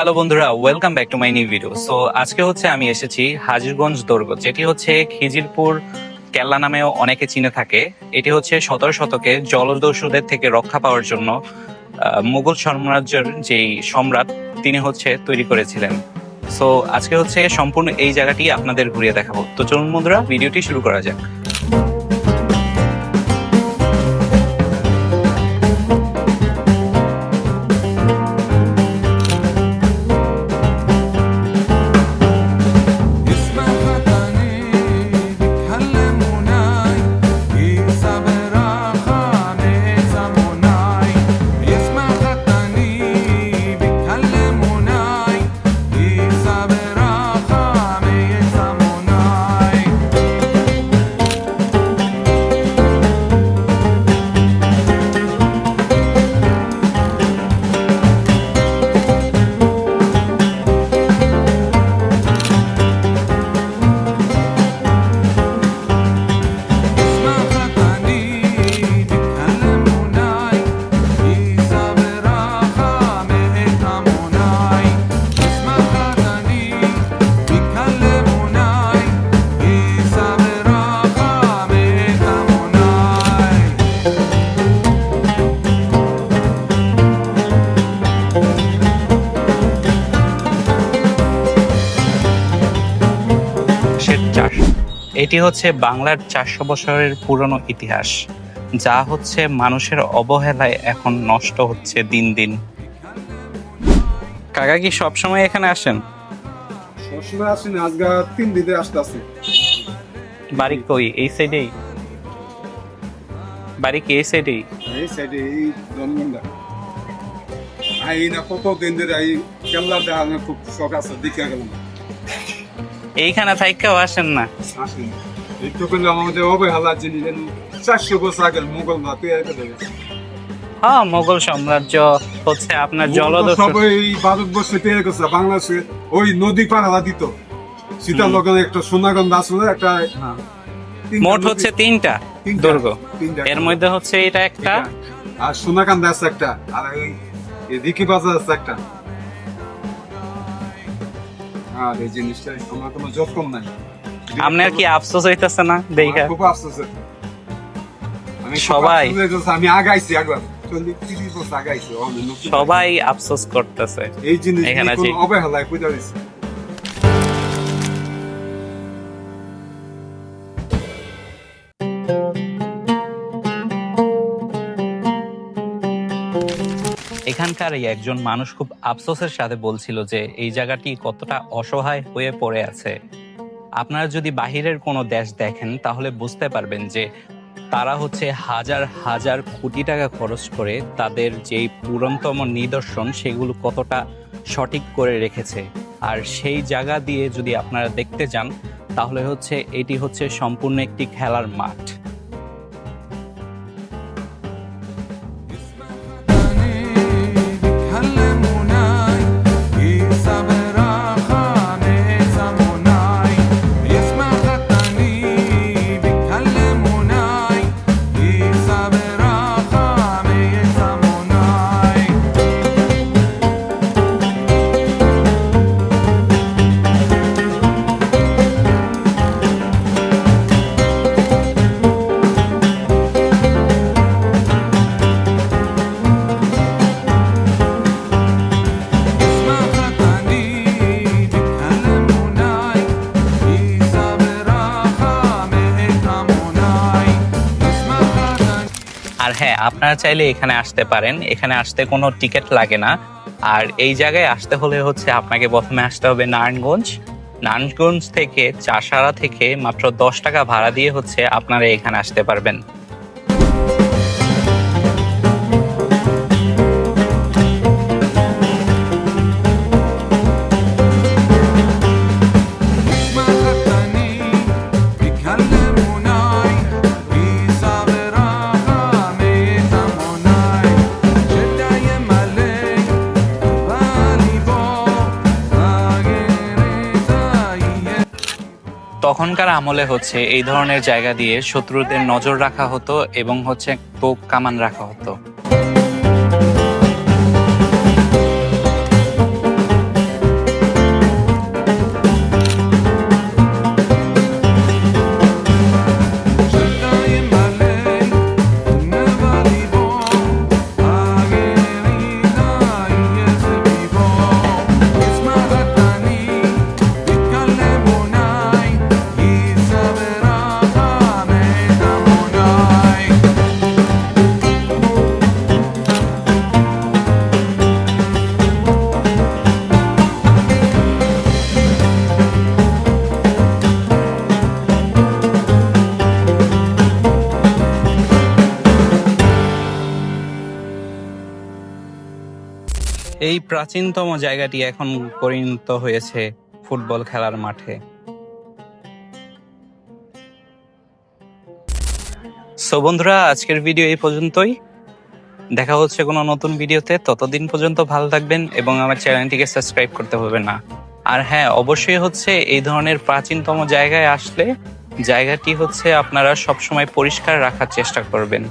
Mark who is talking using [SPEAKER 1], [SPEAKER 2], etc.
[SPEAKER 1] Hello বন্ধুরা welcome back to my new video so আজকে হচ্ছে আমি এসেছি হাজিরগঞ্জ দুর্গ, যেটি হচ্ছে খিজিরপুর, কেল্লা নামেও অনেকে চিনে থাকে। এটি হচ্ছে সতেরো শতকে জলদস্যুদের থেকে রক্ষা পাওয়ার জন্য মুঘল সাম্রাজ্যের যেই সম্রাট, তিনি হচ্ছে তৈরি করেছিলেন। সো আজকে হচ্ছে সম্পূর্ণ এই জায়গাটি আপনাদের ঘুরিয়ে দেখাবো। তো চলুন বন্ধুরা ভিডিওটি শুরু করা যাক। শ্বেত চাষ। এটি হচ্ছে বাংলার চারশো বছরের পুরনো ইতিহাস যা হচ্ছে মানুষের অবহেলায় এখন নষ্ট হচ্ছে দিন দিন। কাকা কি সবসময় এখানে আসেন?
[SPEAKER 2] সবসময় আসি না আজকে তিন দিনে আসতে
[SPEAKER 1] বাড়ি কই? এই সাইডেই বাড়ি কি এই সাইডেই
[SPEAKER 2] এই সাইডে এই জন্মটা আই না কত দিন ধরে এই কেল্লা দেখানোর খুব শখ আছে দেখে গেলাম।
[SPEAKER 1] এইখানে থাইকাও আসেন না।
[SPEAKER 2] আমাদের অবহেলা জিনিস চারশো বছর আগে দেবে
[SPEAKER 1] হ্যাঁ মোগল সাম্রাজ্য হচ্ছে আপনার জলদস্যু।
[SPEAKER 2] সব এই ভারতবর্ষে তৈরি করছে বাংলাদেশে ওই নদী দিত। সীতার লগে একটা সোনাগন্ধ আসলে একটা
[SPEAKER 1] হ্যাঁ। মোট হচ্ছে তিনটা দুর্গ। এর মধ্যে হচ্ছে এটা একটা।
[SPEAKER 2] আর সোনাকান্দা আছে একটা আর ওই দিকি বাজার আছে একটা। আর এই জিনিসটা আমার কোনো যত্ন নাই।
[SPEAKER 1] আপনার কি আফসোস হইতেছে না? দেখা।
[SPEAKER 2] খুব আফসোস আমি
[SPEAKER 1] সবাই-
[SPEAKER 2] আমি আগাইছি একবার।
[SPEAKER 1] সবাই আফসোস করতেছে।
[SPEAKER 2] এই জিনিস অবহেলায় পূজা দিচ্ছে
[SPEAKER 1] এখানকার এই একজন মানুষ খুব আফসোসের সাথে বলছিল যে এই জায়গাটি কতটা অসহায় হয়ে পড়ে আছে। আপনারা যদি বাহিরের কোনো দেশ দেখেন, তাহলে বুঝতে পারবেন যে তারা হচ্ছে হাজার হাজার কোটি টাকা খরচ করে তাদের যেই পুরন্তম নিদর্শন, সেগুলো কতটা সঠিক করে রেখেছে। আর সেই জায়গা দিয়ে যদি আপনারা দেখতে যান, তাহলে হচ্ছে এটি হচ্ছে সম্পূর্ণ একটি খেলার মাঠ। আর হ্যাঁ আপনারা চাইলে এখানে আসতে পারেন। এখানে আসতে কোনো টিকিট লাগে না। আর এই জায়গায় আসতে হলে হচ্ছে আপনাকে প্রথমে আসতে হবে নারায়ণগঞ্জ। নারায়ণগঞ্জ থেকে চাষারা থেকে মাত্র দশ টাকা ভাড়া দিয়ে হচ্ছে আপনারা এখানে আসতে পারবেন। তখনকার আমলে হচ্ছে এই ধরনের জায়গা দিয়ে শত্রুদের নজর রাখা হতো এবং হচ্ছে তোপ কামান রাখা হতো। এই প্রাচীনতম জায়গাটি এখন পরিণত হয়েছে ফুটবল খেলার মাঠে। সো বন্ধুরা, আজকের ভিডিও এই পর্যন্তই। দেখা হচ্ছে কোনো নতুন ভিডিওতে ততদিন পর্যন্ত ভালো থাকবেন এবং আমার চ্যানেলটিকে সাবস্ক্রাইব করতে হবে না। আর হ্যাঁ অবশ্যই হচ্ছে এই ধরনের প্রাচীনতম জায়গায় আসলে জায়গাটি হচ্ছে আপনারা সবসময় পরিষ্কার রাখার চেষ্টা করবেন।